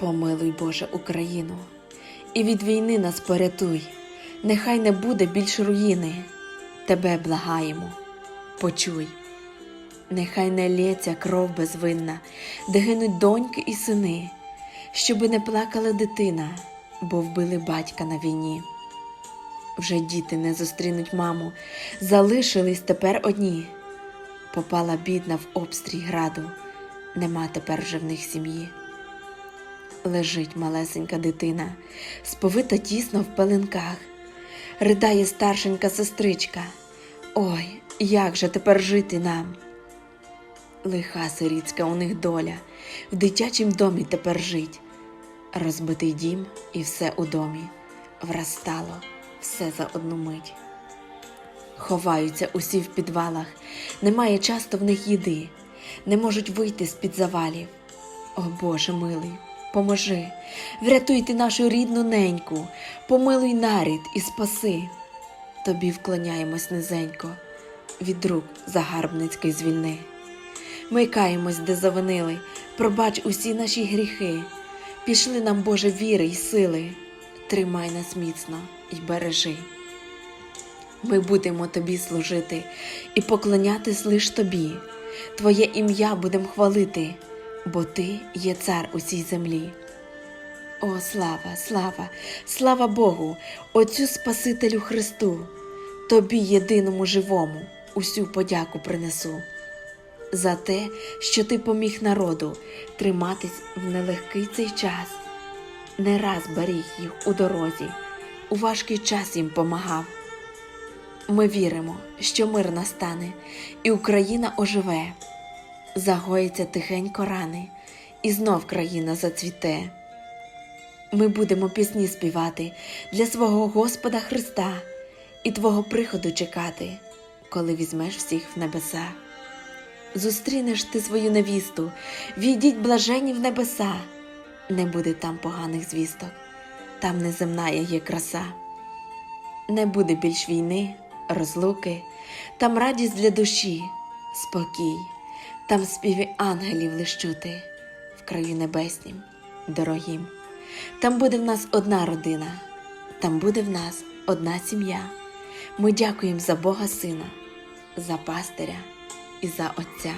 Помилуй, Боже, Україну, і від війни нас порятуй, нехай не буде більш руїни, Тебе благаємо, почуй. Нехай не лється кров безвинна, де гинуть доньки і сини, щоби не плакала дитина, бо вбили батька на війні. Вже діти не зустрінуть маму, залишились тепер одні. Попала бідна в обстрій граду, нема тепер вже в них сім'ї. Лежить малесенька дитина, сповита тісно в пеленках, ридає старшенька сестричка. Ой, як же тепер жити нам? Лиха сирітська у них доля, в дитячім домі тепер жить. Розбитий дім і все у домі, враз стало все за одну мить. Ховаються усі в підвалах, немає часто в них їди, не можуть вийти з-під завалів. О Боже милий, поможи, врятуй ти нашу рідну неньку, помилуй нарід і спаси. Тобі вклоняємось низенько, від рук загарбницької звільни. Ми каємось, де завинили, пробач усі наші гріхи. Пішли нам, Боже, віри й сили, тримай нас міцно й бережи. Ми будемо тобі служити і поклонятись лиш тобі. Твоє ім'я будем хвалити, бо ти є цар у цій землі. О, слава, слава, слава Богу, Отцю Спасителю Христу, Тобі, єдиному живому, усю подяку принесу. За те, що ти поміг народу триматись в нелегкий цей час, не раз беріг їх у дорозі, у важкий час їм помагав. Ми віримо, що мир настане, і Україна оживе, загоїться тихенько рани, і знов країна зацвіте. Ми будемо пісні співати для свого Господа Христа і Твого приходу чекати, коли візьмеш всіх в небеса. Зустрінеш ти свою невісту, війдіть блажені в небеса, не буде там поганих звісток, там неземна є краса. Не буде більш війни, розлуки, там радість для душі, спокій, там співи ангелів лищути в краю небеснім, дорогім. Там буде в нас одна родина, там буде в нас одна сім'я. Ми дякуємо за Бога Сина, за пастиря і за Отця.